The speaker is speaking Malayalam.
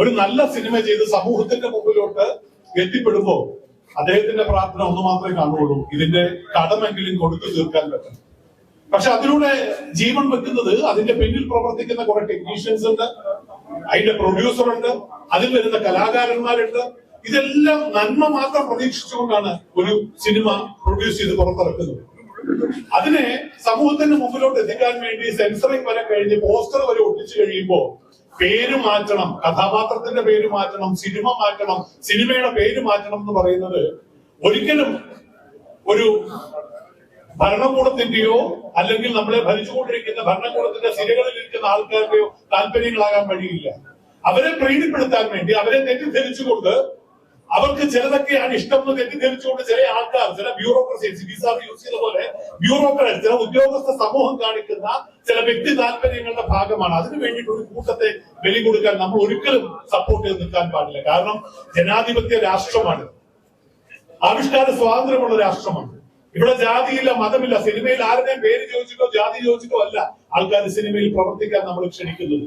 ഒരു നല്ല സിനിമ ചെയ്ത് സമൂഹത്തിന്റെ മുമ്പിലോട്ട് എത്തിപ്പെടുമ്പോ അദ്ദേഹത്തിന്റെ പ്രാർത്ഥന ഒന്ന് മാത്രമേ കാണുള്ളൂ ഇതിന്റെ കടമെങ്കിലും കൊടുത്തു തീർക്കാൻ പറ്റും. പക്ഷെ അതിലൂടെ ജീവൻ വെക്കുന്നത് അതിന്റെ പിന്നിൽ പ്രവർത്തിക്കുന്ന കുറെ ടെക്നീഷ്യൻസ് ഉണ്ട്. അതിന്റെ പ്രൊഡ്യൂസർ ഉണ്ട്. അതിൽ വരുന്ന കലാകാരന്മാരുണ്ട്. ഇതെല്ലാം നന്മ മാത്രം പ്രതീക്ഷിച്ചുകൊണ്ടാണ് ഒരു സിനിമ പ്രൊഡ്യൂസ് ചെയ്ത് പുറത്തിറക്കുന്നത്. അതിനെ സമൂഹത്തിന്റെ മുമ്പിലോട്ട് എത്തിക്കാൻ വേണ്ടി സെൻസറിങ് വരെ കഴിഞ്ഞ് പോസ്റ്റർ വരെ ഒട്ടിച്ചു കഴിയുമ്പോ പേര് മാറ്റണം കഥാപാത്രത്തിന്റെ പേര് മാറ്റണം സിനിമ മാറ്റണം സിനിമയുടെ പേര് മാറ്റണം എന്ന് പറയുന്നത് ഒരിക്കലും ഒരു ഭരണകൂടത്തിന്റെയോ അല്ലെങ്കിൽ നമ്മളെ ഭരിച്ചുകൊണ്ടിരിക്കുന്ന ഭരണകൂടത്തിന്റെ സിരകളിൽ ഇരിക്കുന്ന ആൾക്കാരുടെയോ താല്പര്യങ്ങളാകാൻ വഴിയില്ല. അവരെ പ്രീതിപ്പെടുത്താൻ വേണ്ടി അവരെ തെറ്റിദ്ധരിച്ചുകൊണ്ട് അവർക്ക് ചിലതൊക്കെയാണ് ഇഷ്ടം എന്ന് തെറ്റിദ്ധരിച്ചുകൊണ്ട് ചില ആൾക്കാർ ചില ബ്യൂറോക്രസി വിസ യൂസ് ചെയ്ത പോലെ ബ്യൂറോക്രസി ചില ഉദ്യോഗസ്ഥ സമൂഹം കാണിക്കുന്ന ചില വ്യക്തി താല്പര്യങ്ങളുടെ ഭാഗമാണ്. അതിനു വേണ്ടിയിട്ട് ഒരു കൂട്ടത്തെ ബലി കൊടുക്കാൻ നമ്മൾ ഒരിക്കലും സപ്പോർട്ട് ചെയ്ത് നിൽക്കാൻ പാടില്ല. കാരണം ജനാധിപത്യ രാഷ്ട്രമാണ്. ആവിഷ്കാര സ്വാതന്ത്ര്യമുള്ള രാഷ്ട്രമാണ്. ഇവിടെ ജാതിയില്ല മതമില്ല. സിനിമയിൽ ആരുടെയും പേര് ചോദിച്ചിട്ടോ ജാതി ചോദിച്ചിട്ടോ അല്ല ആൾക്കാർ സിനിമയിൽ പ്രവർത്തിക്കാൻ നമ്മൾ ക്ഷണിക്കുന്നത്.